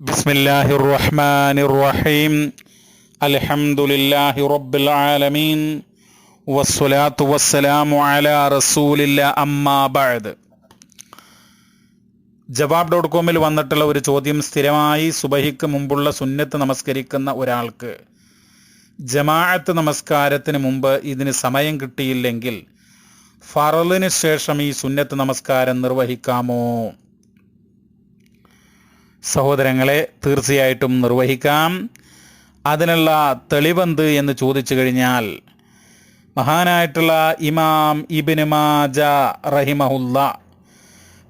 بسم الله الرحمن الرحيم الحمد لله رب العالمين والصلاة والسلام على رسول الله أما بعد ജവാബ് dot കോമിൽ വന്നിട്ടുള്ള ഒരു ചോദ്യം സ്ഥിരമായി സുബഹിക്ക് മുമ്പുള്ള സുന്നത്ത് നമസ്കരിക്കുന്ന ഒരാൾക്ക് ജമാഅത്ത് നമസ്കാരത്തിന് മുമ്പ് ഇതിന് സമയം കിട്ടിയില്ലെങ്കിൽ ഫറലിന് ശേഷം ഈ സുന്നത്ത് നമസ്കാരം നിർവഹിക്കാമോ സഹോദരങ്ങളെ തീർച്ചയായിട്ടും നിർവഹിക്കാം. അതിനുള്ള തെളിവെന്ത് എന്ന് ചോദിച്ചു കഴിഞ്ഞാൽ മഹാനായിട്ടുള്ള ഇമാം ഇബിന് മാജ റഹിമഹുല്ല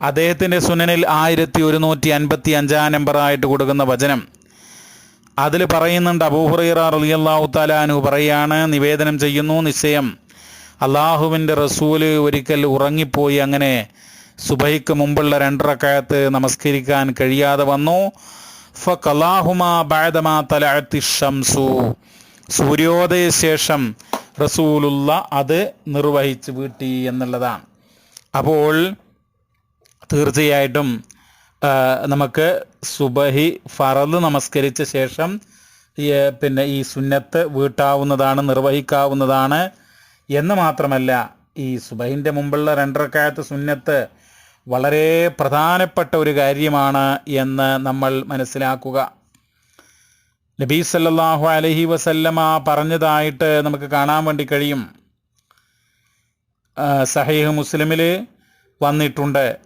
അദ്ദേഹത്തിന്റെ സുനനിൽ ആയിരത്തി ഒരുന്നൂറ്റി അൻപത്തി അഞ്ചാം നമ്പറായിട്ട് കൊടുക്കുന്ന വചനം. അതിൽ പറയുന്നുണ്ട് അബൂഹുറൈറ റലിയല്ലാഹു താലാനു പറയാണ് നിവേദനം ചെയ്യുന്നു നിശ്ചയം. അള്ളാഹുവിന്റെ റസൂൽ ഒരിക്കൽ ഉറങ്ങിപ്പോയി അങ്ങനെ സുബൈക്ക് മുമ്പുള്ള രണ്ടറക്കായത്ത് നമസ്കരിക്കാൻ കഴിയാതെ വന്നു. സൂര്യോദയ ശേഷം റസൂലുള്ള അത് നിർവഹിച്ച് വീട്ടി എന്നുള്ളതാണ്. അപ്പോൾ തീർച്ചയായിട്ടും നമുക്ക് സുബഹി ഫറദ് നമസ്കരിച്ച ശേഷം പിന്നെ ഈ സുന്നത്ത് വീട്ടാവുന്നതാണ് നിർവഹിക്കാവുന്നതാണ് എന്ന് മാത്രമല്ല ഈ സുബഹിന്റെ മുമ്പുള്ള രണ്ടരക്കാലത്ത് സുന്നത്ത് വളരെ പ്രധാനപ്പെട്ട ഒരു കാര്യമാണ് എന്ന് നമ്മൾ മനസ്സിലാക്കുക. നബീ സല്ലാഹു അലഹി വസല്ലമ പറഞ്ഞതായിട്ട് നമുക്ക് കാണാൻ വേണ്ടി കഴിയും. സഹീഹ് മുസ്ലിമിൽ വന്നിട്ടുണ്ട്.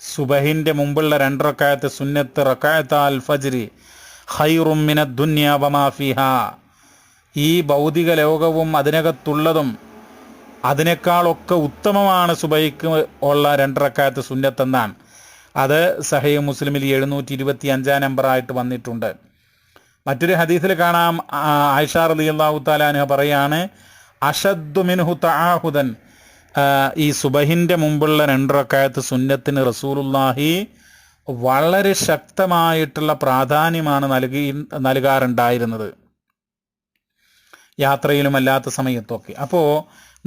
സുബഹിന്റെ മുമ്പുള്ള രണ്ട് റക്കായത്ത് സുന്നത്ത് റക്കായത്ത് അൽ ഫജ്രി ഹൈറുമിന മിന ദുന്യ വമാ ഫിഹ. ഈ ഭൗതിക ലോകവും അതിനകത്തുള്ളതും അതിനേക്കാളൊക്കെ ഉത്തമമാണ് സുബൈക്ക് ഉള്ള രണ്ടരക്കാലത്ത് സുന്നത്തെന്നാണ്. അത് സഹൈ മുസ്ലിമിൽ എഴുന്നൂറ്റി ഇരുപത്തി അഞ്ചാം നമ്പറായിട്ട് വന്നിട്ടുണ്ട്. മറ്റൊരു ഹദീസിൽ കാണാം ആയിഷ റലി അള്ളാഹു താലാനുഹ പറയാണ് അഷദ്ദു മിൻഹു തആഹുദൻ. ഈ സുബഹിന്റെ മുമ്പുള്ള രണ്ടരക്കാലത്ത് സുന്നത്തിന് റസൂലുല്ലാഹി വളരെ ശക്തമായിട്ടുള്ള പ്രാധാന്യമാണ് നൽകി നൽകാറുണ്ടായിരുന്നത്. യാത്രയിലും അല്ലാത്ത സമയത്തൊക്കെ. അപ്പോൾ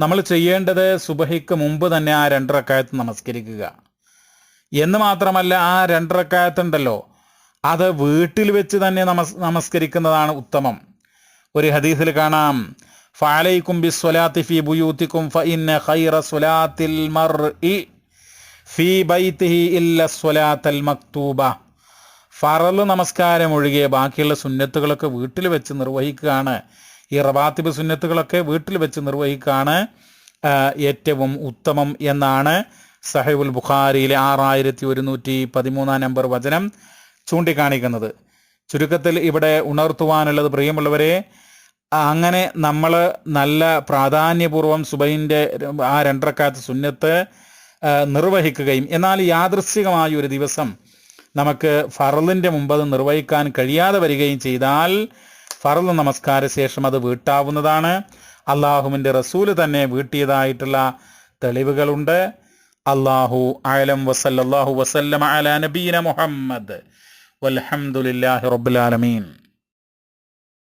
നമ്മൾ ചെയ്യേണ്ടത് സുബഹിക്ക് മുമ്പ് തന്നെ ആ രണ്ടരക്കായത്ത് നമസ്കരിക്കുക. എന്ന് മാത്രമല്ല ആ രണ്ടരക്കായത്തുണ്ടല്ലോ അത് വീട്ടിൽ വെച്ച് തന്നെ നമസ് നമസ്കരിക്കുന്നതാണ് ഉത്തമം. ഒരു ഹദീസിൽ കാണാം ഫാലൈക്കും ബി സ്വലാത്തി ഫി ബുയൂത്തിക്കും ഫ ഇന്ന ഖൈറ സ്വലാത്തിൽ മർ ഇ ഫി ബൈത്തിഹി ഇല്ല സ്വലാത്തൽ മക്തൂബ. ഫറൽ നമസ്കാരം ഒഴികെ ബാക്കിയുള്ള സുന്നത്തുകളൊക്കെ വീട്ടിൽ വെച്ച് നിർവഹിക്കുകയാണ്. ഈ റവാത്തിബ് സുന്നത്തുകളൊക്കെ വീട്ടിൽ വെച്ച് നിർവഹിക്കുകയാണ് ഏറ്റവും ഉത്തമം എന്നാണ് സഹൈബുൽ ബുഖാരിയിലെ ആറായിരത്തി ഒരുന്നൂറ്റി പതിമൂന്നാം നമ്പർ വചനം ചൂണ്ടിക്കാണിക്കുന്നത്. ചുരുക്കത്തിൽ ഇവിടെ ഉണർത്തുവാനുള്ളത് പ്രിയമുള്ളവരെ അങ്ങനെ നമ്മൾ നല്ല പ്രാധാന്യപൂർവം സുബൈന്റെ ആ രണ്ടരക്കാലത്ത് സുന്നത്ത് നിർവഹിക്കുകയും എന്നാൽ യാദൃശ്ചികമായ ഒരു ദിവസം നമുക്ക് ഫറലിന്റെ മുമ്പ് അത് നിർവഹിക്കാൻ കഴിയാതെ വരികയും ചെയ്താൽ ഫറൽ നമസ്കാര ശേഷം അത് വീട്ടാവുന്നതാണ്. അള്ളാഹുവിന്റെ റസൂൽ തന്നെ വീട്ടിയതായിട്ടുള്ള തെളിവുകളുണ്ട്. അള്ളാഹു ആലം വസല്ലാഹു വസല്ലം അല നബീന മുഹമ്മദ്. വൽഹംദുലില്ലാഹി റബുലാലമീൻ